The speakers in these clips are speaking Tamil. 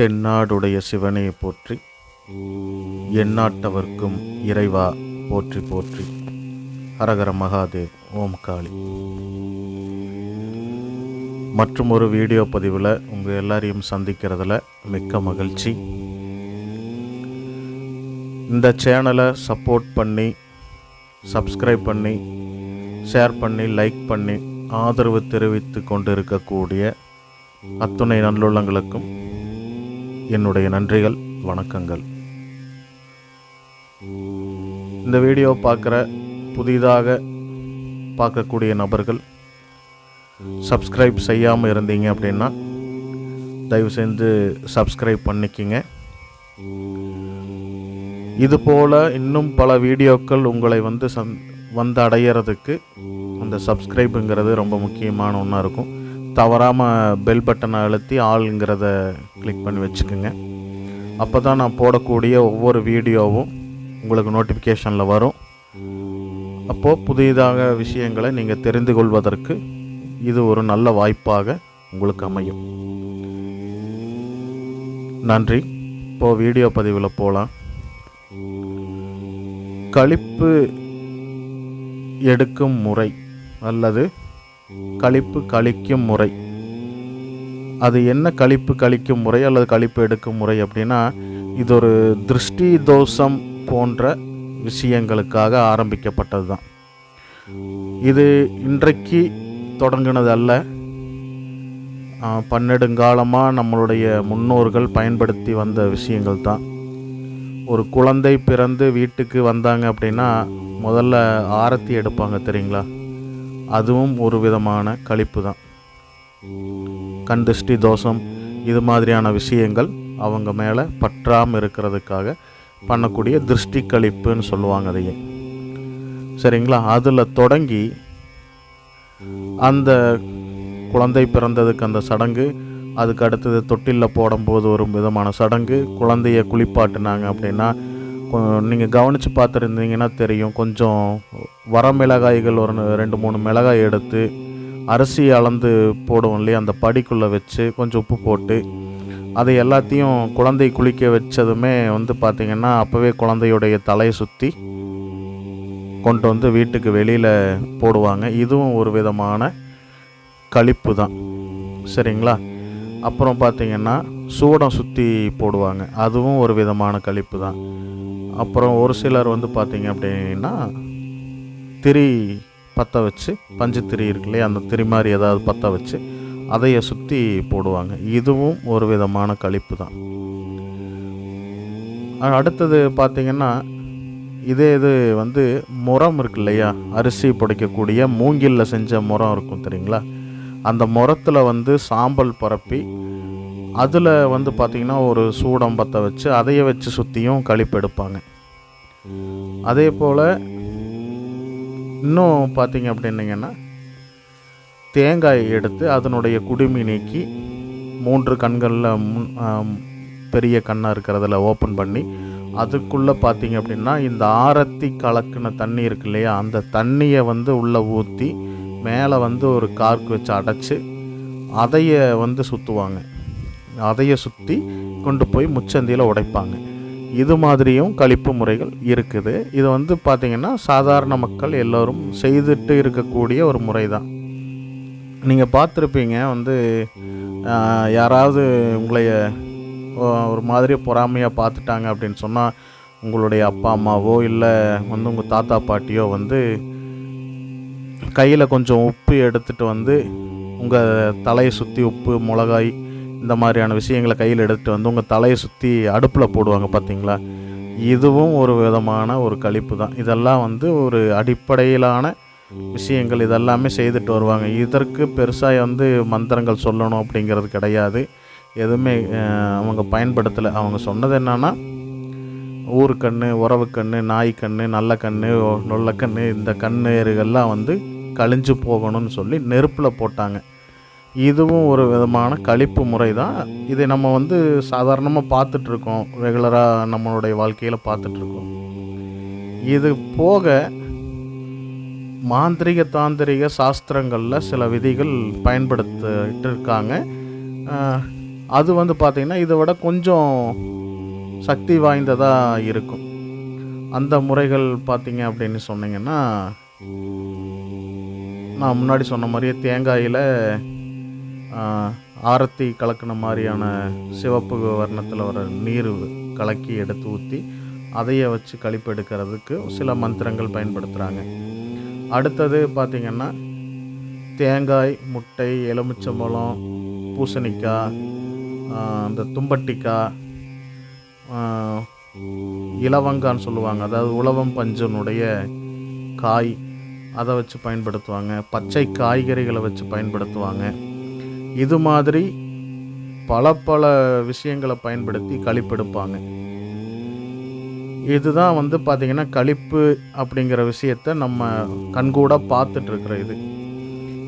தென்னாடுடைய சிவனையை போற்றி எந்நாட்டவர்க்கும் இறைவா போற்றி போற்றி. ஹரகர மகாதேவ் ஓம் காளி மற்றும் ஒரு வீடியோ பதிவில் உங்கள் எல்லாரையும் சந்திக்கிறதுல மிக்க மகிழ்ச்சி. இந்த சேனலை சப்போர்ட் பண்ணி சப்ஸ்கிரைப் பண்ணி ஷேர் பண்ணி லைக் பண்ணி ஆதரவு தெரிவித்து கொண்டு இருக்கக்கூடிய அத்துணை நல்லுள்ளங்களுக்கும் என்னுடைய நன்றிகள் வணக்கங்கள். இந்த வீடியோ பார்க்குற புதிதாக பார்க்கக்கூடிய நபர்கள் சப்ஸ்கிரைப் செய்யாமல் இருந்தீங்க அப்படின்னா தயவு செஞ்சு சப்ஸ்கிரைப் பண்ணிக்கிங்க. இது போல் இன்னும் பல வீடியோக்கள் உங்களை வந்து சந் வந்து அடையிறதுக்கு அந்த சப்ஸ்கிரைப்புங்கிறது ரொம்ப முக்கியமான ஒன்றா இருக்கும். தவறாமல் பெல் பட்டனை அழுத்தி ஆளுங்கிறத கிளிக் பண்ணி வச்சுக்கோங்க. அப்போ தான் நான் போடக்கூடிய ஒவ்வொரு வீடியோவும் உங்களுக்கு நோட்டிஃபிகேஷனில் வரும். அப்போது புதிதாக விஷயங்களை நீங்கள் தெரிந்து கொள்வதற்கு இது ஒரு நல்ல வாய்ப்பாக உங்களுக்கு அமையும். நன்றி. இப்போது வீடியோ பதிவில் போகலாம் கழிப்பு எடுக்கும் முறை அல்லது கழிப்பு கழிக்கும் முறை. அது என்ன கழிப்பு கழிக்கும் முறை அல்லது கழிப்பு எடுக்கும் முறை அப்படின்னா இது ஒரு திருஷ்டி தோஷம் போன்ற விஷயங்களுக்காக ஆரம்பிக்கப்பட்டது தான் இது இன்றைக்கு தொடங்கினது அல்ல. பன்னெடுங்காலமாக நம்மளுடைய முன்னோர்கள் பயன்படுத்தி வந்த விஷயங்கள் தான் ஒரு குழந்தை பிறந்து வீட்டுக்கு வந்தாங்க அப்படின்னா முதல்ல ஆரத்தி எடுப்பாங்க தெரியுங்களா? அதுவும் ஒரு விதமான கழிப்பு தான் கண் திருஷ்டி தோஷம் இது மாதிரியான விஷயங்கள் அவங்க மேலே பற்றாமல் இருக்கிறதுக்காக பண்ணக்கூடிய திருஷ்டி கழிப்புன்னு சொல்லுவாங்க அதையே. சரிங்களா? அதில் தொடங்கி அந்த குழந்தை பிறந்ததுக்கு அந்த சடங்கு அதுக்கு அடுத்தது தொட்டிலில் போடும்போது ஒரு விதமான சடங்கு குழந்தைய குளிப்பாட்டினாங்க அப்படின்னா நீங்கள் கவனித்து பார்த்துருந்தீங்கன்னா தெரியும். கொஞ்சம் வரமிளகாய்கள் ஒரு ரெண்டு மூணு மிளகாய் எடுத்து அரிசி அளந்து போடுவோம் இல்லையா? அந்த படிக்குள்ளே வச்சு கொஞ்சம் உப்பு போட்டு அதை எல்லாத்தையும் குழந்தை குளிக்க வச்சதுமே வந்து பார்த்திங்கன்னா அப்போவே குழந்தையுடைய தலையை சுற்றி கொண்டு வந்து வீட்டுக்கு வெளியில் போடுவாங்க. இதுவும் ஒரு விதமான கழிப்பு தான். சரிங்களா? அப்புறம் பார்த்திங்கன்னா சூடம் சுற்றி போடுவாங்க. அதுவும் ஒரு விதமான கழிப்பு தான். அப்புறம் ஒரு சிலர் வந்து பார்த்திங்க அப்படின்னா திரி பற்ற வச்சு பஞ்சு திரி இருக்கு இல்லையா அந்த திரி மாதிரி ஏதாவது பற்ற வச்சு அதைய சுற்றி போடுவாங்க. இதுவும் ஒரு விதமான கழிப்பு தான். அடுத்தது பார்த்திங்கன்னா இதே இது வந்து முறம் இருக்கு இல்லையா? அரிசி புடைக்கக்கூடிய மூங்கிலில் செஞ்ச முறம் இருக்கும் தெரியுங்களா? அந்த முறத்தில் வந்து சாம்பல் பரப்பி அதில் வந்து பார்த்திங்கன்னா ஒரு சூடம்பத்தை வச்சு அதையை வச்சு சுற்றியும் கழிப்பு எடுப்பாங்க. அதே போல் இன்னும் பார்த்திங்க அப்படின்னீங்கன்னா தேங்காய் எடுத்து அதனுடைய குடுமி நீக்கி மூன்று கண்களில் முன் பெரிய கண்ணாக இருக்கிறதுல ஓப்பன் பண்ணி அதுக்குள்ளே பார்த்தீங்க அப்படின்னா இந்த ஆரத்தி கலக்கின தண்ணி இருக்கு இல்லையா அந்த தண்ணியை வந்து உள்ளே ஊற்றி மேலே வந்து ஒரு கார்க்கு வச்சு அடைச்சி அதைய வந்து சுற்றுவாங்க அதையை சுற்றி கொண்டு போய் முச்சந்தியில் உடைப்பாங்க. இது மாதிரியும் கழிப்பு முறைகள் இருக்குது. இது வந்து பார்த்திங்கன்னா சாதாரண மக்கள் எல்லோரும் செய்துட்டு இருக்கக்கூடிய ஒரு முறை தான் நீங்கள் பார்த்துருப்பீங்க வந்து யாராவது உங்களைய ஒரு மாதிரி பொறாமையாக பார்த்துட்டாங்க அப்படின்னு சொன்னால் உங்களுடைய அப்பா அம்மாவோ இல்லை வந்து உங்கள் தாத்தா பாட்டியோ வந்து கையில் கொஞ்சம் உப்பு எடுத்துகிட்டு வந்து உங்கள் தலையை சுற்றி உப்பு மிளகாய் இந்த மாதிரியான விஷயங்களை கையில் எடுத்துகிட்டு வந்து உங்கள் தலையை சுற்றி அடுப்பில் போடுவாங்க பார்த்தீங்களா இதுவும் ஒரு விதமான ஒரு கழிப்பு தான். இதெல்லாம் வந்து ஒரு அடிப்படையிலான விஷயங்கள். இதெல்லாமே செய்துட்டு வருவாங்க. இதற்கு பெருசாக வந்து மந்திரங்கள் சொல்லணும் அப்படிங்கிறது கிடையாது. எதுவுமே அவங்க பயன்படுத்தலை. அவங்க சொன்னது என்னன்னா ஊரு கண்ணு உறவு கண்ணு நாய் கண்ணு நல்ல கண்ணு நொல்ல கண்ணு இந்த கண்ணேறுகள்லாம் வந்து கழிஞ்சு போகணும்னு சொல்லி நெருப்பில் போட்டாங்க. இதுவும் ஒரு விதமான கழிப்பு முறை தான் இதை நம்ம வந்து சாதாரணமாக பார்த்துட்ருக்கோம். ரெகுலராக நம்மளுடைய வாழ்க்கையில் பார்த்துட்ருக்கோம். இது போக மாந்திரிக தாந்திரிக சாஸ்திரங்களில் சில விதிகள் பயன்படுத்திட்டு இருக்காங்க அது வந்து பார்த்திங்கன்னா இதை விட கொஞ்சம் சக்தி வாய்ந்ததாக இருக்கும். அந்த முறைகள் பார்த்திங்க அப்படின்னு சொன்னீங்கன்னா நான் முன்னாடி சொன்ன மாதிரியே தேங்காயில் ஆரத்தி கலக்கின மாதிரியான சிவப்பு வர்ணத்தில் வர நீர் கலக்கி எடுத்து ஊற்றி அதையே வச்சு கழிப்பு எடுக்கிறதுக்கு சில மந்திரங்கள் பயன்படுத்துகிறாங்க அடுத்தது பார்த்திங்கன்னா தேங்காய் முட்டை எலுமிச்சம்பழம் பூசணிக்காய் அந்த தும்பட்டிக்காய் இலவங்கான்னு சொல்லுவாங்க. அதாவது உழவம் பஞ்சனுடைய காய் அதை வச்சு பயன்படுத்துவாங்க. பச்சை காய்கறிகளை வச்சு பயன்படுத்துவாங்க. இது மாதிரி பல பல விஷயங்களை பயன்படுத்தி கழிப்பெடுப்பாங்க இதுதான் வந்து பார்த்திங்கன்னா கழிப்பு அப்படிங்கிற விஷயத்த நம்ம கண்கூட பார்த்துட்ருக்குற இது.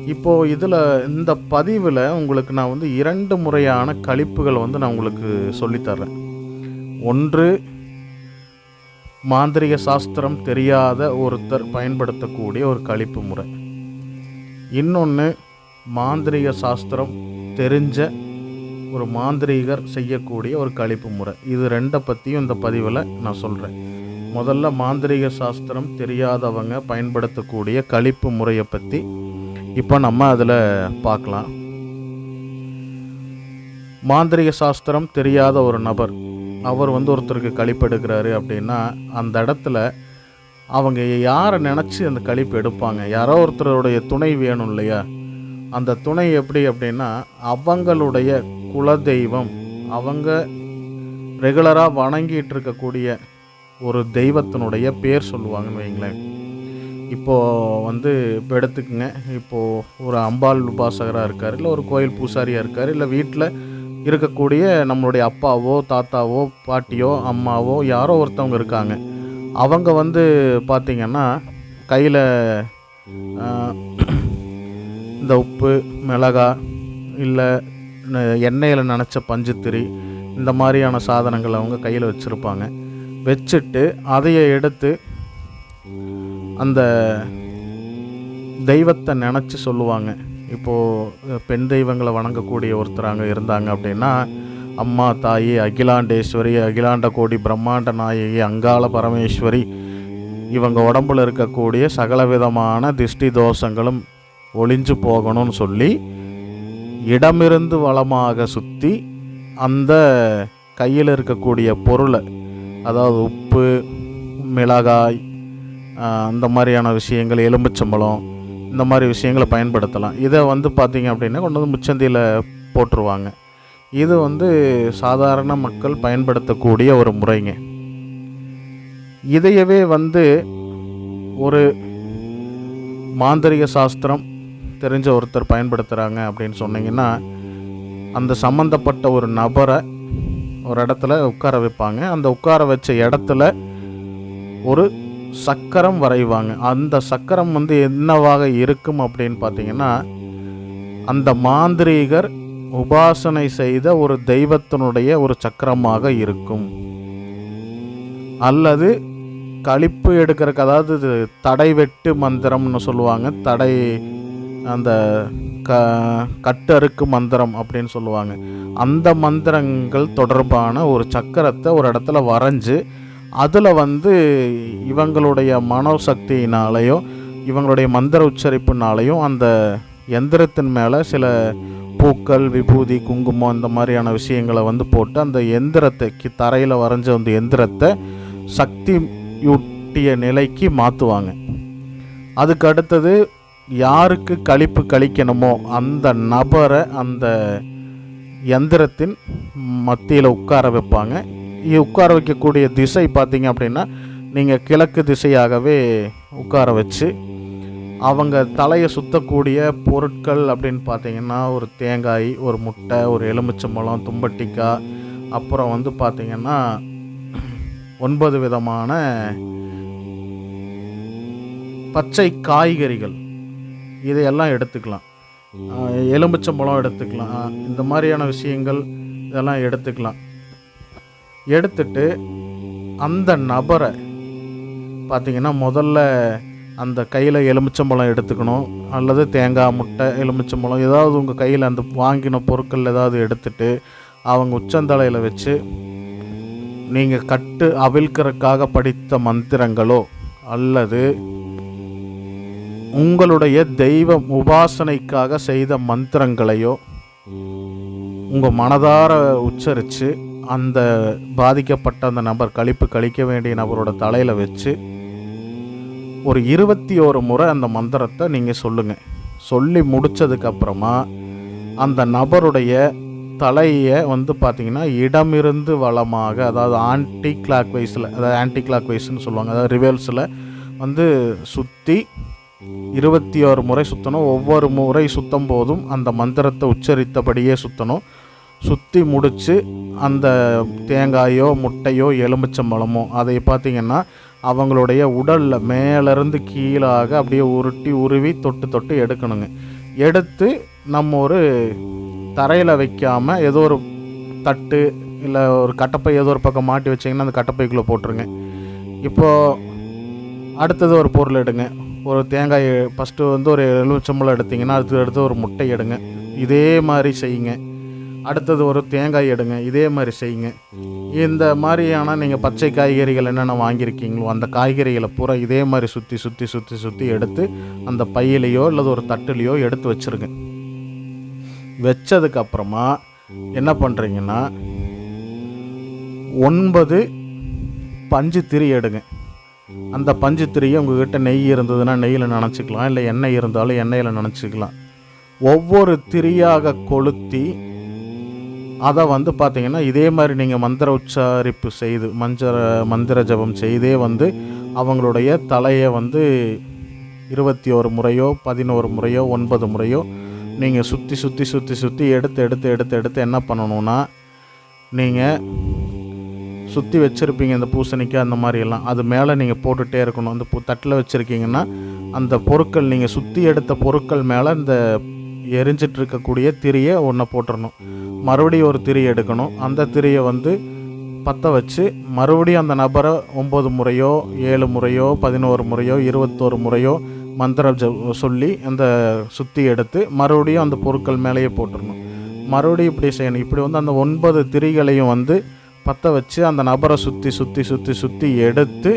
இப்போது இதில் இந்த பதிவில் உங்களுக்கு நான் வந்து இரண்டு முறையான கழிப்புகள் வந்து நான் உங்களுக்கு சொல்லித்தர்றேன். ஒன்று மாந்திரிக சாஸ்திரம் தெரியாத ஒருத்தர் பயன்படுத்தக்கூடிய ஒரு கழிப்பு முறை. இன்னொன்று மாந்திரிக சாஸ்திரம் தெரிஞ்ச ஒரு மாந்திரீகர் செய்யக்கூடிய ஒரு கழிப்பு முறை. இது ரெண்டை பற்றியும் இந்த பதிவில் நான் சொல்கிறேன் முதல்ல மாந்திரிக சாஸ்திரம் தெரியாதவங்க பயன்படுத்தக்கூடிய கழிப்பு முறையை பற்றி இப்போ நம்ம அதில் பார்க்கலாம். மாந்திரிக சாஸ்திரம் தெரியாத ஒரு நபர் அவர் வந்து ஒருத்தருக்கு கழிப்பு எடுக்கிறாரு அப்படின்னா அந்த இடத்துல அவங்க யாரை நினச்சி அந்த கழிப்பு எடுப்பாங்க? யாரோ ஒருத்தருடைய துணை வேணும் இல்லையா? அந்த துணை எப்படி அப்படின்னா அவங்களுடைய குலதெய்வம் அவங்க ரெகுலராக வணங்கிட்டு இருக்கக்கூடிய ஒரு தெய்வத்தினுடைய பேர் சொல்லுவாங்கன்னு வைங்களேன். இப்போது வந்து இப்போ எடுத்துக்கங்க. இப்போது ஒரு அம்பாள் உபாசகராக இருக்கார் இல்லை ஒரு கோயில் பூசாரியாக இருக்கார் இல்லை வீட்டில் இருக்கக்கூடிய நம்மளுடைய அப்பாவோ தாத்தாவோ பாட்டியோ அம்மாவோ யாரோ ஒருத்தவங்க இருக்காங்க. அவங்க வந்து பார்த்திங்கன்னா கையில் இந்த உப்பு மிளகா இல்லை எண்ணெயில் நினச்ச பஞ்சுத்திரி இந்த மாதிரியான சாதனங்களை அவங்க கையில் வச்சுருப்பாங்க. வச்சுட்டு அதையை எடுத்து அந்த தெய்வத்தை நினச்சி சொல்லுவாங்க. இப்போது பெண் தெய்வங்களை வணங்கக்கூடிய ஒருத்தராங்க இருந்தாங்க அப்படின்னா அம்மா தாயி அகிலாண்டேஸ்வரி அகிலாண்ட கோடி பிரம்மாண்ட நாயகி அங்காள பரமேஸ்வரி இவங்க உடம்புல இருக்கக்கூடிய சகல விதமான திஷ்டி தோஷங்களும் ஒளிஞ்சு போகணும்னு சொல்லி இடமிருந்து வளமாக சுற்றி அந்த கையில் இருக்கக்கூடிய பொருளை அதாவது உப்பு மிளகாய் அந்த மாதிரியான விஷயங்கள் எலும்புச்சம்பழம் இந்த மாதிரி விஷயங்களை பயன்படுத்தலாம். இதை வந்து பார்த்திங்க அப்படின்னா கொண்டு வந்து முச்சந்தியில் போட்டுருவாங்க. இது வந்து சாதாரண மக்கள் பயன்படுத்தக்கூடிய ஒரு முறைங்க. இதையவே வந்து ஒரு மாந்திரிக சாஸ்திரம் தெரிஞ்ச ஒருத்தர் பயன்படுத்துகிறாங்க அப்படின்னு சொன்னீங்கன்னா அந்த சம்மந்தப்பட்ட ஒரு நபரை ஒரு இடத்துல உட்கார வைப்பாங்க. அந்த உட்கார வச்ச இடத்துல ஒரு சக்கரம் வரைவாங்க. அந்த சக்கரம் வந்து என்னவாக இருக்கும் அப்படின்னு பார்த்தீங்கன்னா அந்த மாந்திரீகர் உபாசனை செய்த ஒரு தெய்வத்தினுடைய ஒரு சக்கரமாக இருக்கும். அல்லது கழிப்பு எடுக்கிறக்கு அதாவது இது தடை வெட்டு மந்திரம்னு சொல்லுவாங்க. தடை அந்த க கட்டறுக்கு மந்திரம் அப்படின்னு சொல்லுவாங்க. அந்த மந்திரங்கள் தொடர்பான ஒரு சக்கரத்தை ஒரு இடத்துல வரைஞ்சு அதில் வந்து இவங்களுடைய மனோசக்தியினாலேயோ இவங்களுடைய மந்திர உச்சரிப்புனாலையும் அந்த எந்திரத்தின் மேலே சில பூக்கள் விபூதி குங்குமம் இந்த மாதிரியான விஷயங்களை வந்து போட்டு அந்த எந்திரத்தை தரையில் வரைஞ்ச அந்த எந்திரத்தை சக்தியூட்டிய நிலைக்கு மாற்றுவாங்க அதுக்கு அடுத்தது யாருக்கு கழிப்பு கழிக்கணுமோ அந்த நபரை அந்த எந்திரத்தின் மத்தியில் உட்கார வைப்பாங்க. உட்கார வைக்கக்கூடிய திசை பார்த்திங்க அப்படின்னா நீங்கள் கிழக்கு திசையாகவே உட்கார வச்சு அவங்க தலையை சுத்தக்கூடிய பொருட்கள் அப்படின்னு பார்த்தீங்கன்னா ஒரு தேங்காய் ஒரு முட்டை ஒரு எலுமிச்சம்பழம் தும்பட்டிக்காய் அப்புறம் வந்து பார்த்திங்கன்னா ஒன்பது விதமான பச்சை காய்கறிகள். இதையெல்லாம் எடுத்துக்கலாம். எலும்பிச்சம்பழம் எலுமிச்சம்பழம் எடுத்துக்கலாம் இந்த மாதிரியான விஷயங்கள் இதெல்லாம் எடுத்துக்கலாம். எடுத்துட்டு அந்த நபரை பார்த்திங்கன்னா முதல்ல அந்த கையில் எலுமிச்சம்பழம் எடுத்துக்கணும். அல்லது தேங்காய் முட்டை எலுமிச்சம்பழம் ஏதாவது உங்கள் கையில் அந்த வாங்கின பொருட்கள் ஏதாவது எடுத்துட்டு அவங்க உச்சந்தலையில் வச்சு நீங்கள் கட்டு அவிழ்க்கிறதுக்காக படித்த மந்திரங்களோ அல்லது உங்களுடைய தெய்வ உபாசனைக்காக செய்த மந்திரங்களையோ உங்கள் மனதார உச்சரித்து அந்த பாதிக்கப்பட்ட அந்த நபர் கழிப்பு கழிக்க வேண்டிய நபரோட தலையில் வச்சு ஒரு இருபத்தி ஒரு முறை அந்த மந்திரத்தை நீங்கள் சொல்லுங்கள் சொல்லி முடித்ததுக்கப்புறமா அந்த நபருடைய தலையை வந்து பார்த்தீங்கன்னா இடமிருந்து வளமாக அதாவது ஆன்டி கிளாக் வைஸில் அதாவது ஆன்டி கிளாக் வைஸ்னு சொல்லுவாங்க அதாவது ரிவர்ஸில் வந்து சுற்றி இருபத்தி ஒரு முறை சுற்றணும் ஒவ்வொரு முறை சுற்றும் போதும் அந்த மந்திரத்தை உச்சரித்தபடியே சுற்றணும் சுற்றி முடித்து அந்த தேங்காயோ முட்டையோ எலுமிச்சம்பழமோ அதை பார்த்திங்கன்னா அவங்களுடைய உடலில் மேலேருந்து கீழாக அப்படியே உருட்டி உருவி தொட்டு தொட்டு எடுக்கணுங்க. எடுத்து நம்ம ஒரு தரையில் வைக்காமல் ஏதோ ஒரு தட்டு இல்லை ஒரு கட்டப்பை ஏதோ ஒரு பக்கம் மாட்டி வச்சிங்கன்னா அந்த கட்டப்பைக்குள்ளே போட்டுருங்க. இப்போது அடுத்தது ஒரு பொருள் எடுங்க. ஒரு தேங்காய் ஃபஸ்ட்டு வந்து ஒரு எலுமிச்சம்பழம் எடுத்தீங்கன்னா அடுத்து அடுத்து ஒரு முட்டை எடுங்க. இதே மாதிரி செய்யுங்க. அடுத்தது ஒரு தேங்காய் எடுங்க. இதே மாதிரி செய்யுங்க. இந்த மாதிரியான நீங்கள் பச்சை காய்கறிகள் என்னென்ன வாங்கியிருக்கீங்களோ அந்த காய்கறிகளை பூரா இதே மாதிரி சுற்றி சுற்றி சுற்றி சுற்றி எடுத்து அந்த பையிலையோ அல்லது ஒரு தட்டுலையோ எடுத்து வச்சுருங்க. வச்சதுக்கப்புறமா என்ன பண்ணுறீங்கன்னா ஒன்பது பஞ்சு திரி எடுங்க. அந்த பஞ்சு திரியை உங்ககிட்ட நெய் இருந்ததுன்னா நெய்யில் நினச்சிக்கலாம் இல்லை எண்ணெய் இருந்தாலும் எண்ணெயில் நினச்சிக்கலாம். ஒவ்வொரு திரியாக கொளுத்தி அதை வந்து பார்த்தீங்கன்னா இதே மாதிரி நீங்கள் மந்திர உச்சாரிப்பு செய்து மஞ்சர மந்திர ஜபம் செய்தே வந்து அவங்களுடைய தலையை வந்து இருபத்தி ஒரு முறையோ பதினோரு முறையோ ஒன்பது முறையோ நீங்கள் சுற்றி சுற்றி சுற்றி சுற்றி எடுத்து எடுத்து எடுத்து எடுத்து என்ன பண்ணணும்னா நீங்கள் சுற்றி வச்சுருப்பீங்க இந்த பூசணிக்காய் அந்த மாதிரியெல்லாம். அது மேலே நீங்கள் போட்டுகிட்டே இருக்கணும். அந்த பூ தட்டில் வச்சுருக்கீங்கன்னா அந்த பொருட்கள் நீங்கள் சுற்றி எடுத்த பொருட்கள் மேலே இந்த எரிஞ்சிட்டு இருக்கக்கூடிய திரியை ஒன்றை போட்டுடணும் மறுபடியும் ஒரு திரி எடுக்கணும். அந்த திரியை வந்து பற்ற வச்சு மறுபடியும் அந்த நபரை ஒம்பது முறையோ ஏழு முறையோ பதினோரு முறையோ இருபத்தோரு முறையோ மந்திரம் சொல்லி அந்த சுற்றி எடுத்து மறுபடியும் அந்த பொருட்கள் மேலேயே போட்டுடணும் மறுபடியும் இப்படி செய்யணும். இப்படி வந்து அந்த ஒன்பது திரிகளையும் வந்து பற்ற வச்சு அந்த நபரை சுற்றி சுற்றி சுற்றி சுற்றி எடுத்து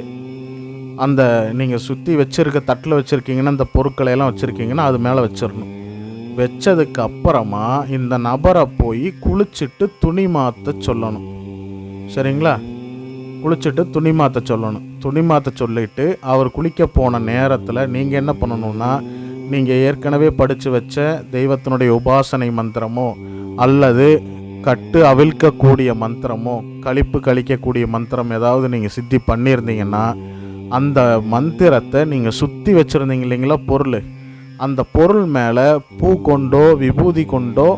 அந்த நீங்கள் சுற்றி வச்சுருக்க தட்டில் வச்சுருக்கீங்கன்னா அந்த பொருட்களை எல்லாம் வச்சுருக்கீங்கன்னா அது மேலே வச்சிடணும் வச்சதுக்கு அப்புறமா இந்த நபரை போய் குளிச்சுட்டு துணி மாற்ற சொல்லணும். சரிங்களா? குளிச்சுட்டு துணி மாற்ற சொல்லணும். துணி மாற்ற சொல்லிட்டு அவர் குளிக்க போன நேரத்தில் நீங்கள் என்ன பண்ணணும்னா நீங்கள் ஏற்கனவே படித்து வச்ச தெய்வத்தினுடைய உபாசனை மந்திரமோ அல்லது கட்டு அவிழ்க்கக்கூடிய மந்திரமோ கழிப்பு கழிக்கக்கூடிய மந்திரம் ஏதாவது நீங்கள் சித்தி பண்ணியிருந்தீங்கன்னா அந்த மந்திரத்தை நீங்கள் சுற்றி வச்சுருந்தீங்க இல்லைங்களா பொருள். அந்த பொருள் மேலே பூ கொண்டோ விபூதி கொண்டோ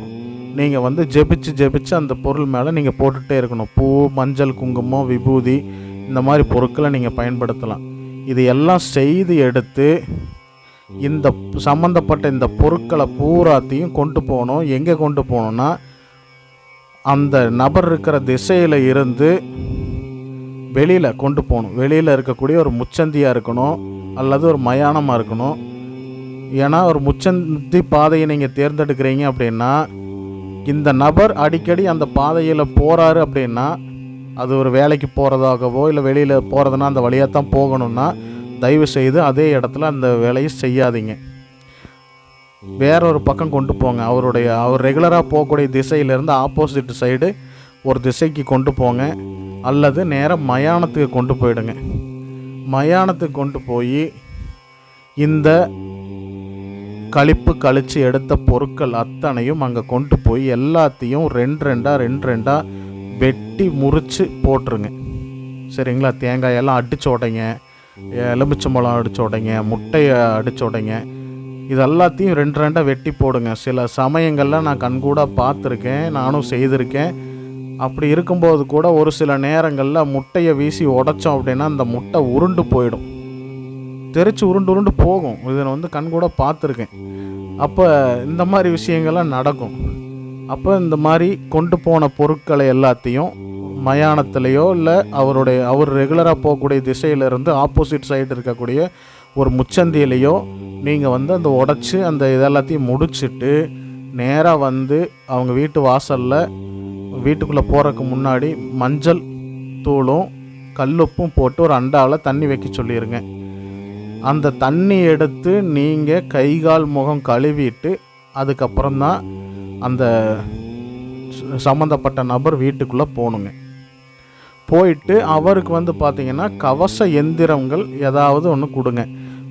நீங்கள் வந்து ஜெபிச்சு ஜெபிச்சு அந்த பொருள் மேலே நீங்கள் போட்டுகிட்டே இருக்கணும். பூ மஞ்சள் குங்குமம் விபூதி இந்த மாதிரி பொருட்களை நீங்கள் பயன்படுத்தலாம். இது எல்லாம் செய்து எடுத்து இந்த சம்மந்தப்பட்ட இந்த பொருட்களை பூராத்தையும் கொண்டு போகணும். எங்கே கொண்டு போகணுன்னா அந்த நபர் இருக்கிற திசையில் இருந்து வெளியில் கொண்டு போகணும். வெளியில் இருக்கக்கூடிய ஒரு முச்சந்தியாக இருக்கணும் அல்லது ஒரு மயானமாக இருக்கணும். ஏன்னா ஒரு முச்சந்தி பாதையை நீங்கள் தேர்ந்தெடுக்கிறீங்க அப்படின்னா இந்த நபர் அடிக்கடி அந்த பாதையில் போகிறாரு அப்படின்னா அது ஒரு வேலைக்கு போகிறதாகவோ இல்லை வெளியில் போகிறதுனா அந்த வழியாக தான் போகணும்னா தயவு செய்து அதே இடத்துல அந்த வேலையை செய்யாதீங்க. வேற ஒரு பக்கம் கொண்டு போங்க. அவருடைய அவர் ரெகுலராக போகக்கூடிய திசையிலேருந்து ஆப்போசிட் சைடு ஒரு திசைக்கு கொண்டு போங்க. அல்லது நேராக மயானத்துக்கு கொண்டு போயிடுங்க. மயானத்துக்கு கொண்டு போய் இந்த கழிப்பு கழிச்சு எடுத்த பொருட்கள் அத்தனையும் அங்கே கொண்டு போய் எல்லாத்தையும் ரெண்டு ரெண்டாக ரெண்டு ரெண்டாக வெட்டி முறிச்சு போட்டுருங்க. சரிங்களா? தேங்காயெல்லாம் அடிச்சு உடைங்க. எலுமிச்சம்பழம் அடிச்சு உடைங்க. முட்டையை அடிச்சு உடைங்க. இது எல்லாத்தையும் ரெண்டு ரெண்டாக வெட்டி போடுங்க. சில சமயங்களில் நான் கண்கூட பார்த்துருக்கேன் நானும் செய்திருக்கேன். அப்படி இருக்கும்போது கூட ஒரு சில நேரங்களில் முட்டையை வீசி உடைச்சோம் அப்படின்னா அந்த முட்டை உருண்டு போயிடும். தெரிச்சு உருண்டு உருண்டு போகும். இதை வந்து கண்கூட பார்த்துருக்கேன். அப்போ இந்த மாதிரி விஷயங்கள்லாம் நடக்கும். அப்போ இந்த மாதிரி கொண்டு போன பொருட்களை எல்லாத்தையும் மயானத்துலேயோ இல்லை அவருடைய அவர் ரெகுலராக போகக்கூடிய திசையிலிருந்து ஆப்போசிட் சைடு இருக்கக்கூடிய ஒரு முச்சந்தியிலையோ நீங்கள் வந்து அந்த உடச்சி அந்த இதெல்லாத்தையும் முடிச்சுட்டு நேராக வந்து அவங்க வீட்டு வாசலில் வீட்டுக்குள்ளே போகிறதுக்கு முன்னாடி மஞ்சள் தூளும் கல்லுப்பும் போட்டு ஒரு அண்டாவில் தண்ணி வைக்க சொல்லிடுங்க அந்த தண்ணி எடுத்து நீங்கள் கை கால் முகம் கழுவிட்டு அதுக்கப்புறம் தான் அந்த சம்மந்தப்பட்ட நபர் வீட்டுக்குள்ளே போகணுங்க போயிட்டு அவருக்கு வந்து பார்த்திங்கன்னா கவச எந்திரங்கள் ஏதாவது ஒன்று கொடுங்க.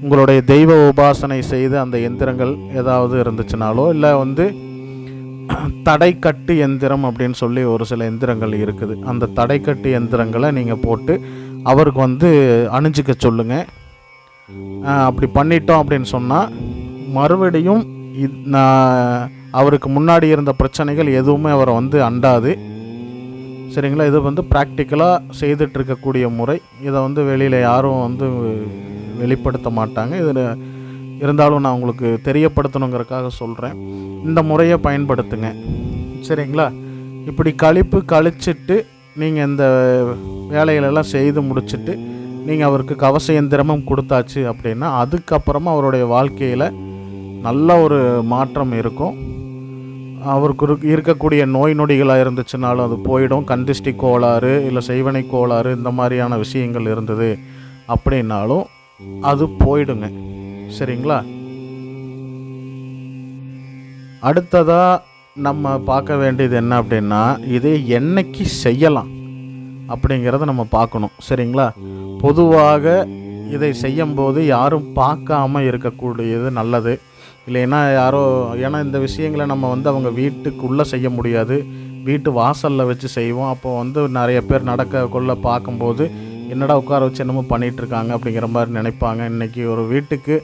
உங்களுடைய தெய்வ உபாசனை செய்த அந்த எந்திரங்கள் ஏதாவது இருந்துச்சுனாலோ இல்லை வந்து தடைக்கட்டு எந்திரம் அப்படின்னு சொல்லி ஒரு சில எந்திரங்கள் இருக்குது. அந்த தடைக்கட்டு எந்திரங்களை நீங்கள் போட்டு அவருக்கு வந்து அணிஞ்சிக்க சொல்லுங்கள் அப்படி பண்ணிட்டோம் அப்படின்னு சொன்னால் மறுபடியும் நான் அவருக்கு முன்னாடி இருந்த பிரச்சனைகள் எதுவுமே அவரை வந்து அண்டாது. சரிங்களா? இது வந்து ப்ராக்டிக்கலாக செய்துட்டு இருக்கக்கூடிய முறை. இதை வந்து வெளியில் யாரும் வந்து வெளிப்படுத்த மாட்டாங்க. இதில் இருந்தாலும் நான் உங்களுக்கு தெரியப்படுத்தணுங்கிறதுக்காக சொல்கிறேன் இந்த முறையை பயன்படுத்துங்க. சரிங்களா? இப்படி கழிப்பு கழிச்சிட்டு நீங்கள் இந்த வேலைகளெல்லாம் செய்து முடிச்சிட்டு நீங்கள் அவருக்கு கவச எந்திரமும் கொடுத்தாச்சு அப்படின்னா அதுக்கப்புறமா அவருடைய வாழ்க்கையில் நல்ல ஒரு மாற்றம் இருக்கும். அவருக்கு இருக்கக்கூடிய நோய் நொடிகளாக இருந்துச்சுனாலும் அது போயிடும். கந்திஷ்டி கோளாறு இல்லை செய்வனை கோளாறு இந்த மாதிரியான விஷயங்கள் இருந்தது அப்படின்னாலும் அது போயிடுங்க. சரிங்களா? அடுத்ததாக நம்ம பார்க்க வேண்டியது என்ன அப்படின்னா இதை என்னைக்கு செய்யலாம் அப்படிங்கிறத நம்ம பார்க்கணும். சரிங்களா? பொதுவாக இதை செய்யும்போது யாரும் பார்க்காம இருக்கக்கூடியது நல்லது. இல்லைன்னா யாரோ ஏன்னா இந்த விஷயங்களை நம்ம வந்து அவங்க வீட்டுக்குள்ளே செய்ய முடியாது. வீட்டு வாசலில் வச்சு செய்வோம். அப்போ வந்து நிறைய பேர் நடக்க கொள்ள பார்க்கும்போது என்னடா உட்கார வச்சு என்னமோ பண்ணிகிட்ருக்காங்க அப்படிங்கிற மாதிரி நினைப்பாங்க. இன்றைக்கி ஒரு வீட்டுக்கு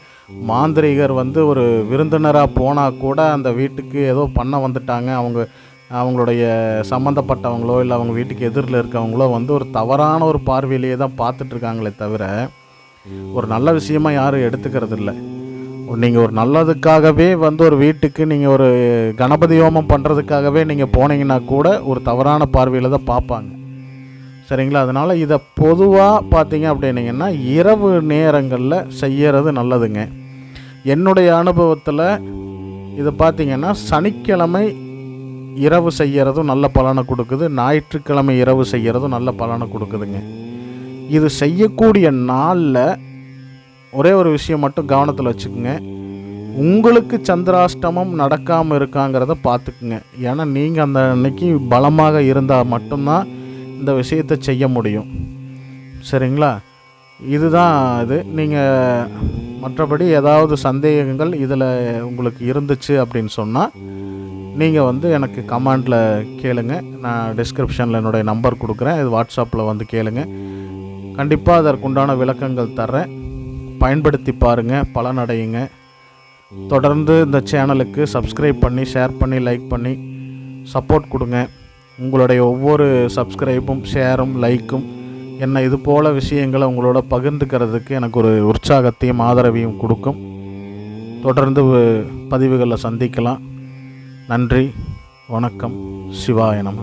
மாந்திரிகர் வந்து ஒரு விருந்தினராக போனால் கூட அந்த வீட்டுக்கு ஏதோ பண்ண வந்துட்டாங்க. அவங்க அவங்களுடைய சம்மந்தப்பட்டவங்களோ இல்லை அவங்க வீட்டுக்கு எதிரில் இருக்கவங்களோ வந்து ஒரு தவறான ஒரு பார்வையிலேயே தான் பார்த்துட்ருக்காங்களே தவிர ஒரு நல்ல விஷயமா யாரும் எடுத்துக்கிறது இல்லை நீங்கள் ஒரு நல்லதுக்காகவே வந்து ஒரு வீட்டுக்கு நீங்கள் ஒரு கணபதி ஹோமம் பண்ணுறதுக்காகவே நீங்கள் போனீங்கன்னா கூட ஒரு தவறான பார்வையில் தான் பார்ப்பாங்க. சரிங்களா? அதனால் இதை பொதுவாக பார்த்தீங்க அப்படின்னீங்கன்னா இரவு நேரங்களில் செய்யறது நல்லதுங்க. என்னுடைய அனுபவத்தில் இதை பார்த்தீங்கன்னா சனிக்கிழமை இரவு செய்யறதும் நல்ல பலனை கொடுக்குது. ஞாயிற்றுக்கிழமை இரவு செய்யறதும் நல்ல பலனை கொடுக்குதுங்க. இது செய்யக்கூடிய நாளில் ஒரே ஒரு விஷயம் மட்டும் கவனத்தில் வச்சுக்கோங்க. உங்களுக்கு சந்திராஷ்டமம் நடக்காமல் இருக்காங்கிறத பார்த்துக்குங்க ஏன்னா நீங்கள் அந்த அன்னைக்கு பலமாக இருந்தால் மட்டும்தான் இந்த விஷயத்தை செய்ய முடியும். சரிங்களா? இதுதான் இது. நீங்கள் மற்றபடி ஏதாவது சந்தேகங்கள் இதில் உங்களுக்கு இருந்துச்சு அப்படின்னு சொன்னால் நீங்கள் வந்து எனக்கு கமெண்டில் கேளுங்க. நான் டிஸ்கிரிப்ஷனில் என்னுடைய நம்பர் கொடுக்குறேன். இது வாட்ஸ்அப்பில் வந்து கேளுங்க. கண்டிப்பாக அதற்குண்டான விளக்கங்கள் தர்றேன். பயன்படுத்தி பாருங்கள் பலனடையுங்க. தொடர்ந்து இந்த சேனலுக்கு சப்ஸ்கிரைப் பண்ணி ஷேர் பண்ணி லைக் பண்ணி சப்போர்ட் கொடுங்க. உங்களுடைய ஒவ்வொரு சப்ஸ்கிரைப்பும் ஷேரும் லைக்கும் என்ன இது போல் விஷயங்களை உங்களோட பகிர்ந்துக்கிறதுக்கு எனக்கு ஒரு உற்சாகத்தையும் ஆதரவையும் கொடுக்கும். தொடர்ந்து பதிவுகளில் சந்திக்கலாம். நன்றி வணக்கம் சிவாய நம.